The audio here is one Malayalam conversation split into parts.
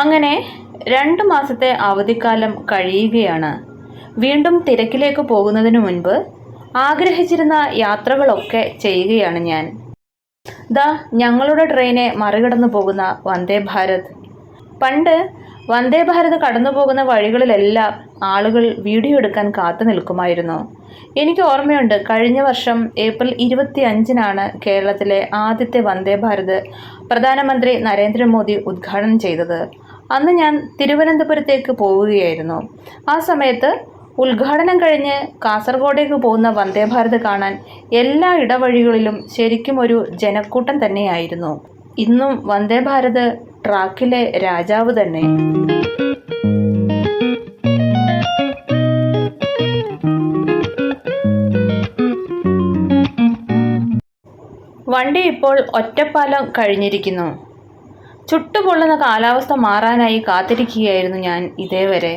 അങ്ങനെ രണ്ട് മാസത്തെ അവധിക്കാലം കഴിയുകയാണ്. വീണ്ടും തിരക്കിലേക്ക് പോകുന്നതിനു മുൻപ് ആഗ്രഹിച്ചിരുന്ന യാത്രകളൊക്കെ ചെയ്യുകയാണ് ഞാൻ. ദാ ഞങ്ങളുടെ ട്രെയിനെ മറികടന്നു പോകുന്ന വന്ദേ ഭാരത്. പണ്ട് വന്ദേ ഭാരത് കടന്നു പോകുന്ന വഴികളിലെല്ലാം ആളുകൾ വീഡിയോ എടുക്കാൻ കാത്തു നിൽക്കുമായിരുന്നു. എനിക്ക് ഓർമ്മയുണ്ട് കഴിഞ്ഞ വർഷം ഏപ്രിൽ ഇരുപത്തി അഞ്ചിനാണ് കേരളത്തിലെ ആദ്യത്തെ വന്ദേ ഭാരത് പ്രധാനമന്ത്രി നരേന്ദ്രമോദി ഉദ്ഘാടനം ചെയ്തത്. അന്ന് ഞാൻ തിരുവനന്തപുരത്തേക്ക് പോവുകയായിരുന്നു. ആ സമയത്ത് ഉദ്ഘാടനം കഴിഞ്ഞ് കാസർഗോഡേക്ക് പോകുന്ന വന്ദേ ഭാരത് കാണാൻ എല്ലാ ഇടവഴികളിലും ശരിക്കും ഒരു ജനക്കൂട്ടം തന്നെയായിരുന്നു. ഇന്നും വന്ദേ ഭാരത് ട്രാക്കിലെ രാജാവ് തന്നെ. വണ്ടി ഇപ്പോൾ ഒറ്റപ്പാലം കഴിഞ്ഞിരിക്കുന്നു. ചുട്ടുപൊള്ളുന്ന കാലാവസ്ഥ മാറാനായി കാത്തിരിക്കുകയായിരുന്നു ഞാൻ ഇതേവരെ.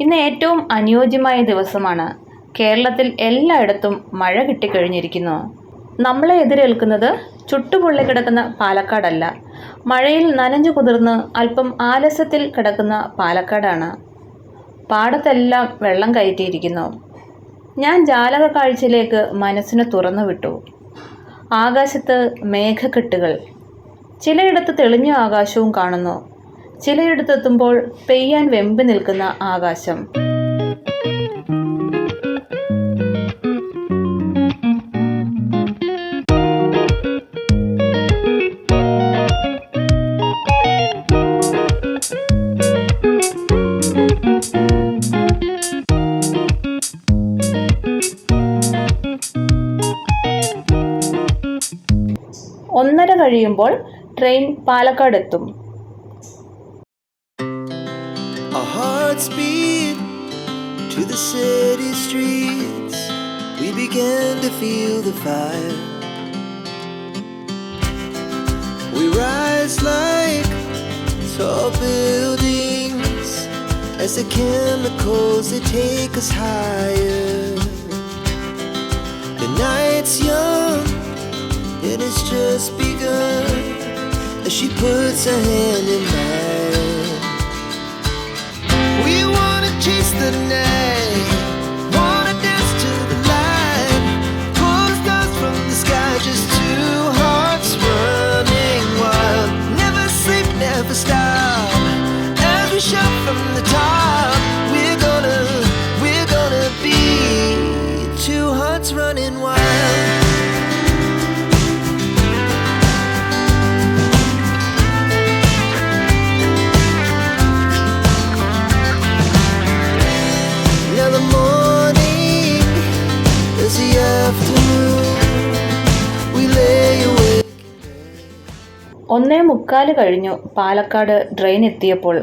ഇന്ന് ഏറ്റവും അനുയോജ്യമായ ദിവസമാണ്. കേരളത്തിൽ എല്ലായിടത്തും മഴ കിട്ടിക്കഴിഞ്ഞിരിക്കുന്നു. നമ്മളെ എതിരേൽക്കുന്നത് ചുട്ടുപൊള്ളി കിടക്കുന്ന പാലക്കാടല്ല. മഴയിൽ നനഞ്ഞു കുതിർന്ന് അല്പം ആലസ്യത്തിൽ കിടക്കുന്ന പാലക്കാടാണ്. പാടത്തെല്ലാം വെള്ളം കയറ്റിയിരിക്കുന്നു. ഞാൻ ജാലക കാഴ്ചയിലേക്ക് മനസ്സിനെ തുറന്നു വിട്ടു ആകാശത്ത് മേഘക്കെട്ടുകൾ ചിലയിടത്ത് തെളിഞ്ഞ ആകാശവും കാണുന്നു. ചിലയിടത്തെത്തുമ്പോൾ പെയ്യാൻ വെമ്പ് നിൽക്കുന്ന ആകാശം. ഒന്നര കഴിയുമ്പോൾ ട്രെയിൻ പാലക്കാട് എത്തും Our hearts beat to the city streets. We began to feel the fire. We rise like tall buildings as the chemicals they take us higher. Puts her hand in mine. ഒന്നേ മുക്കാൽ കഴിഞ്ഞു പാലക്കാട് ട്രെയിൻ എത്തിയപ്പോൾ.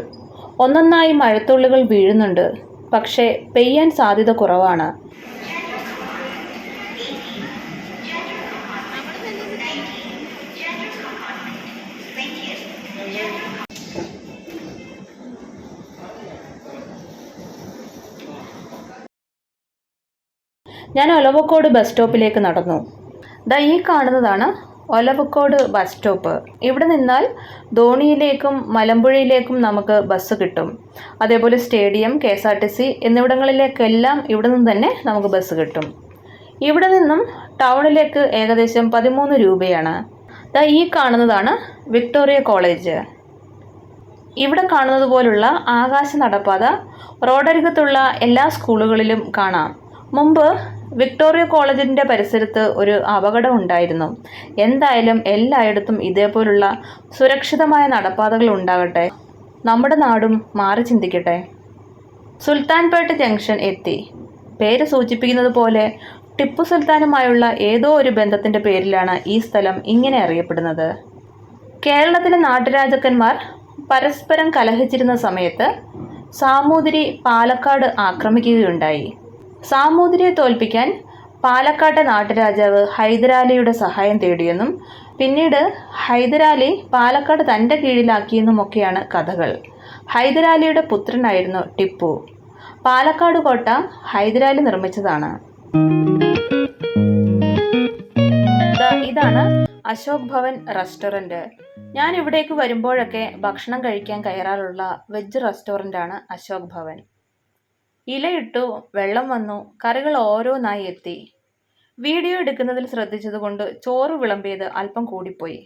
ഒന്നൊന്നായി മഴത്തുള്ളികൾ വീഴുന്നുണ്ട്. പക്ഷേ പെയ്യാൻ സാധ്യത കുറവാണ്. ഞാൻ ഒലവക്കോട് ബസ് സ്റ്റോപ്പിലേക്ക് നടന്നു. ദാ ഈ കാണുന്നതാണ് ഒലവക്കോട് ബസ് സ്റ്റോപ്പ്. ഇവിടെ നിന്നാൽ ധോണിയിലേക്കും മലമ്പുഴയിലേക്കും നമുക്ക് ബസ് കിട്ടും. അതേപോലെ stadium K S R T C എന്നിവിടങ്ങളിലേക്കെല്ലാം ഇവിടെ നിന്ന് തന്നെ നമുക്ക് ബസ് കിട്ടും. ഇവിടെ നിന്നും ടൗണിലേക്ക് ഏകദേശം പതിമൂന്ന് രൂപയാണ്. ഈ കാണുന്നതാണ് വിക്ടോറിയ കോളേജ്. ഇവിടെ കാണുന്നത് പോലുള്ള ആകാശ നടപ്പാത റോഡരികത്തുള്ള എല്ലാ സ്കൂളുകളിലും കാണാം. മുമ്പ് വിക്ടോറിയ കോളേജിന്റെ പരിസരത്ത് ഒരു അപകടം ഉണ്ടായിരുന്നു. എന്തായാലും എല്ലായിടത്തും ഇതേപോലുള്ള സുരക്ഷിതമായ നടപ്പാതകൾ ഉണ്ടാകട്ടെ. നമ്മുടെ നാടും മാറി ചിന്തിക്കട്ടെ. സുൽത്താൻപേട്ട് ജംഗ്ഷൻ എത്തി. പേര് സൂചിപ്പിക്കുന്നത് പോലെ ടിപ്പു സുൽത്താനുമായുള്ള ഏതോ ഒരു ബന്ധത്തിന്റെ പേരിലാണ് ഈ സ്ഥലം ഇങ്ങനെ അറിയപ്പെടുന്നത്. കേരളത്തിലെ നാട്ടുരാജാക്കന്മാർ പരസ്പരം കലഹിച്ചിരുന്ന സമയത്ത് സാമൂതിരി പാലക്കാട് ആക്രമിക്കുകയുണ്ടായി. സാമൂതിരിയെ തോൽപ്പിക്കാൻ പാലക്കാട്ടെ നാട്ടുരാജാവ് ഹൈദരാലിയുടെ സഹായം തേടിയെന്നും പിന്നീട് ഹൈദരാലി പാലക്കാട് തന്റെ കീഴിലാക്കിയെന്നുമൊക്കെയാണ് കഥകൾ. ഹൈദരാലിയുടെ പുത്രനായിരുന്നു ടിപ്പു. പാലക്കാട് കോട്ട ഹൈദരാലി നിർമ്മിച്ചതാണ്. ഇതാണ് അശോക് ഭവൻ റെസ്റ്റോറന്റ് ഞാൻ ഇവിടേക്ക് വരുമ്പോഴൊക്കെ ഭക്ഷണം കഴിക്കാൻ കയറാറുള്ള വെജ് റെസ്റ്റോറന്റാണ് അശോക് ഭവൻ. ഇലയിട്ടു വെള്ളം വന്നു കറികൾ ഓരോന്നായി എത്തി. വീഡിയോ എടുക്കുന്നതിൽ ശ്രദ്ധിച്ചതുകൊണ്ട് ചോറ് വിളമ്പിയത് അല്പം കൂടിപ്പോയി.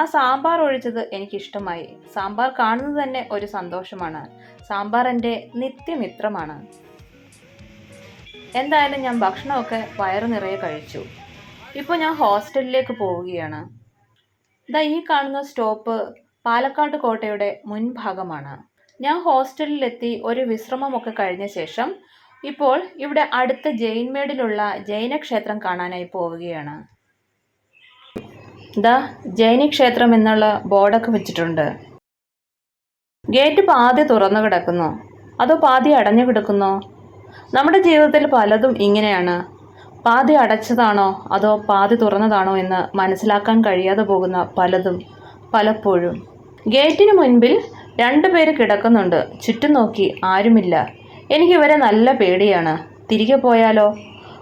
ആ സാമ്പാർ ഒഴിച്ചത് എനിക്കിഷ്ടമായി. സാമ്പാർ കാണുന്നത് തന്നെ ഒരു സന്തോഷമാണ്. സാമ്പാർ എന്റെ നിത്യമിത്രമാണ്. എന്തായാലും ഞാൻ ഭക്ഷണമൊക്കെ വയറു നിറയെ കഴിച്ചു. ഇപ്പോൾ ഞാൻ ഹോസ്റ്റലിലേക്ക് പോവുകയാണ്. ദാ ഈ കാണുന്ന സ്റ്റോപ്പ് പാലക്കാട് കോട്ടയുടെ മുൻഭാഗമാണ്. ഞാൻ ഹോസ്റ്റലിലെത്തി ഒരു വിശ്രമമൊക്കെ കഴിഞ്ഞ ശേഷം ഇപ്പോൾ ഇവിടെ അടുത്ത ജൈൻമേടിലുള്ള ജൈനക്ഷേത്രം കാണാനായി പോവുകയാണ്. ദാ ജൈനക്ഷേത്രം എന്നുള്ള ബോർഡൊക്കെ വെച്ചിട്ടുണ്ട്. ഗേറ്റ് പാതി തുറന്നു കിടക്കുന്നു. അതോ പാതി അടഞ്ഞു കിടക്കുന്നു? നമ്മുടെ ജീവിതത്തിൽ പലതും ഇങ്ങനെയാണ്. പാതി അടച്ചതാണോ അതോ പാതി തുറന്നതാണോ എന്ന് മനസ്സിലാക്കാൻ കഴിയാതെ പോകുന്ന പലതും പലപ്പോഴും. ഗേറ്റിന് മുൻപിൽ രണ്ടുപേര് കിടക്കുന്നുണ്ട്. ചുറ്റും നോക്കി ആരുമില്ല. എനിക്ക് എനിക്കിവരെ നല്ല പേടിയാണ്. തിരികെ പോയാലോ?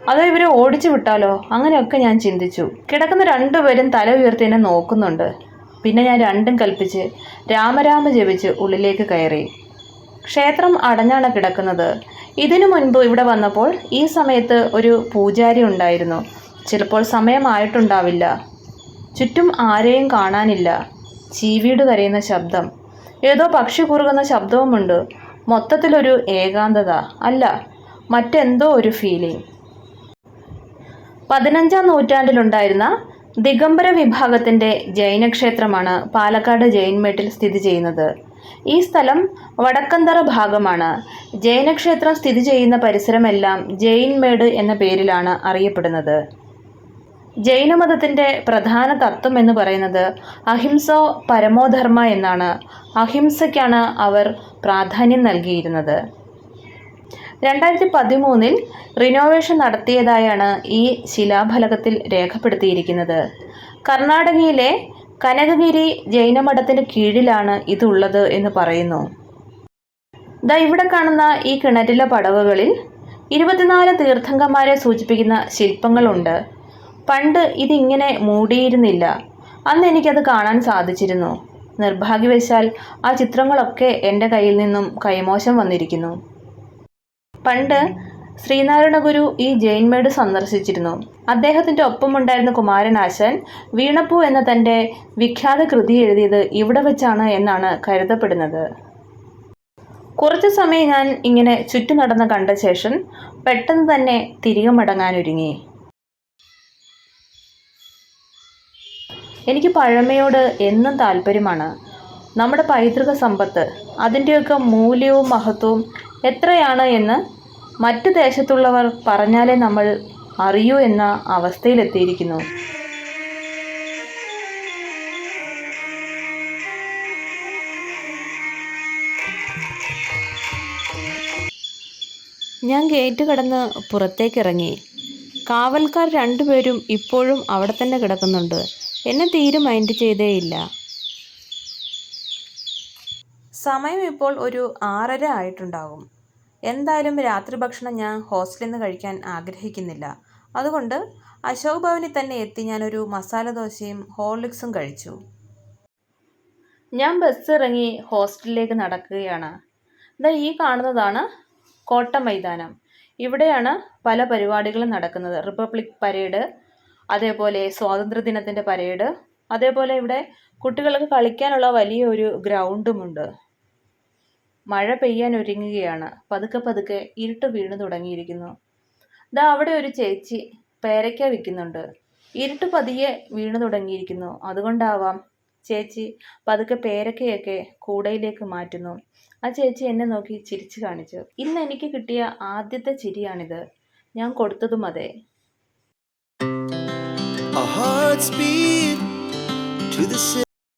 അതോ ഇവരെ ഓടിച്ചു വിട്ടാലോ? അങ്ങനെയൊക്കെ ഞാൻ ചിന്തിച്ചു. കിടക്കുന്ന രണ്ടുപേരും തല ഉയർത്തി എന്നെ നോക്കുന്നുണ്ട്. പിന്നെ ഞാൻ രണ്ടും കൽപ്പിച്ച് രാമരാമ ജപിച്ച് ഉള്ളിലേക്ക് കയറി. ക്ഷേത്രം അടഞ്ഞാണ് കിടക്കുന്നത്. ഇതിനു മുൻപ് ഇവിടെ വന്നപ്പോൾ ഈ സമയത്ത് ഒരു പൂജാരി ഉണ്ടായിരുന്നു. ചിലപ്പോൾ സമയമായിട്ടുണ്ടാവില്ല. ചുറ്റും ആരെയും കാണാനില്ല. ചീവീട് കരയുന്ന ശബ്ദം. ഏതോ പക്ഷി കുറുകുന്ന ശബ്ദവുമുണ്ട്. മൊത്തത്തിലൊരു ഏകാന്തത. അല്ല മറ്റെന്തോ ഒരു ഫീലിംഗ് പതിനഞ്ചാം നൂറ്റാണ്ടിലുണ്ടായിരുന്ന ദിഗംബര വിഭാഗത്തിന്റെ ജൈനക്ഷേത്രമാണ് പാലക്കാട് ജൈൻമേട്ടിൽ സ്ഥിതി ചെയ്യുന്നത്. ഈ സ്ഥലം വടക്കന്തറ ഭാഗമാണ്. ജൈനക്ഷേത്രം സ്ഥിതി ചെയ്യുന്ന പരിസരമെല്ലാം ജൈൻമേട് എന്ന പേരിലാണ് അറിയപ്പെടുന്നത്. ജൈനമതത്തിന്റെ പ്രധാന തത്വം എന്ന് പറയുന്നത് അഹിംസ പരമോധർമ്മ എന്നാണ്. അഹിംസയ്ക്കാണ് അവർ പ്രാധാന്യം നൽകിയിരുന്നത്. രണ്ടായിരത്തി പതിമൂന്നിൽ റിനോവേഷൻ നടത്തിയതായാണ് ഈ ശിലാഫലകത്തിൽ രേഖപ്പെടുത്തിയിരിക്കുന്നത്. കർണാടകയിലെ കനകഗിരി ജൈനമഠത്തിന് കീഴിലാണ് ഇതുള്ളത് എന്ന് പറയുന്നു. ദാ ഇവിടെ കാണുന്ന ഈ കിണറ്റിലെ പടവുകളിൽ ഇരുപത്തിനാല് തീർത്ഥങ്കന്മാരെ സൂചിപ്പിക്കുന്ന ശില്പങ്ങളുണ്ട്. പണ്ട് ഇതിങ്ങനെ മൂടിയിരുന്നില്ല. അന്ന് എനിക്കത് കാണാൻ സാധിച്ചിരുന്നു. നിർഭാഗ്യവശാൽ ആ ചിത്രങ്ങളൊക്കെ എന്റെ കയ്യിൽ നിന്നും കൈമോശം വന്നിരിക്കുന്നു. പണ്ട് ശ്രീനാരായണ ഗുരു ഈ ജയിൻമേട് സന്ദർശിച്ചിരുന്നു. അദ്ദേഹത്തിന്റെ ഒപ്പമുണ്ടായിരുന്ന കുമാരനാശൻ വീണപ്പൂ എന്ന തന്റെ വിഖ്യാത കൃതി എഴുതിയത് ഇവിടെ വെച്ചാണ് എന്നാണ് കരുതപ്പെടുന്നത്. കുറച്ചു സമയം ഞാൻ ഇങ്ങനെ ചുറ്റു നടന്ന് കണ്ട ശേഷം പെട്ടെന്ന് തന്നെ തിരികെ മടങ്ങാനൊരുങ്ങി. എനിക്ക് പഴമയോട് എന്നും താല്പര്യമാണ്. നമ്മുടെ പൈതൃക സമ്പത്ത് അതിന്റെയൊക്കെ മൂല്യവും മഹത്വവും എത്രയാണ് എന്ന് മറ്റ് ദേശത്തുള്ളവർ പറഞ്ഞാലേ നമ്മൾ അറിയൂ എന്ന അവസ്ഥയിലെത്തിയിരിക്കുന്നു. ഞാൻ ഗേറ്റ് കടന്ന് പുറത്തേക്കിറങ്ങി. കാവൽക്കാർ രണ്ടുപേരും ഇപ്പോഴും അവിടെ തന്നെ കിടക്കുന്നുണ്ട്. എന്നെ തീരെ മൈൻഡ് ചെയ്തേയില്ല. സമയം ഇപ്പോൾ ഒരു ആറര ആയിട്ടുണ്ടാകും. എന്തായാലും രാത്രി ഭക്ഷണം ഞാൻ ഹോസ്റ്റലിൽ നിന്ന് കഴിക്കാൻ ആഗ്രഹിക്കുന്നില്ല. അതുകൊണ്ട് അശോക് ഭവനിൽ തന്നെ എത്തി ഞാനൊരു മസാല ദോശയും ഹോർലിക്സും കഴിച്ചു. ഞാൻ ബസ് ഇറങ്ങി ഹോസ്റ്റലിലേക്ക് നടക്കുകയാണ്. ഇതാ ഈ കാണുന്നതാണ് കോട്ട മൈതാനം. ഇവിടെയാണ് പല പരിപാടികളും നടക്കുന്നത്. റിപ്പബ്ലിക് പരേഡ് അതേപോലെ സ്വാതന്ത്ര്യദിനത്തിന്റെ പരേഡ് അതേപോലെ ഇവിടെ കുട്ടികൾക്ക് കളിക്കാനുള്ള വലിയൊരു ഗ്രൗണ്ടുമുണ്ട്. മഴ പെയ്യാൻ ഒരുങ്ങുകയാണ്. പതുക്കെ പതുക്കെ ഇരുട്ട് വീണു തുടങ്ങിയിരിക്കുന്നു. ദാ അവിടെ ഒരു ചേച്ചി പേരയ്ക്ക വിൽക്കുന്നുണ്ട്. ഇരുട്ട് പതിയെ വീണു തുടങ്ങിയിരിക്കുന്നു. അതുകൊണ്ടാവാം ചേച്ചി പതുക്കെ പേരക്കയൊക്കെ കൂടയിലേക്ക് മാറ്റുന്നു. ആ ചേച്ചി എന്നെ നോക്കി ചിരിച്ചു കാണിച്ചു. ഇന്ന് എനിക്ക് കിട്ടിയ ആദ്യത്തെ ചിരിയാണിത്. ഞാൻ കൊടുത്തതും അതെ.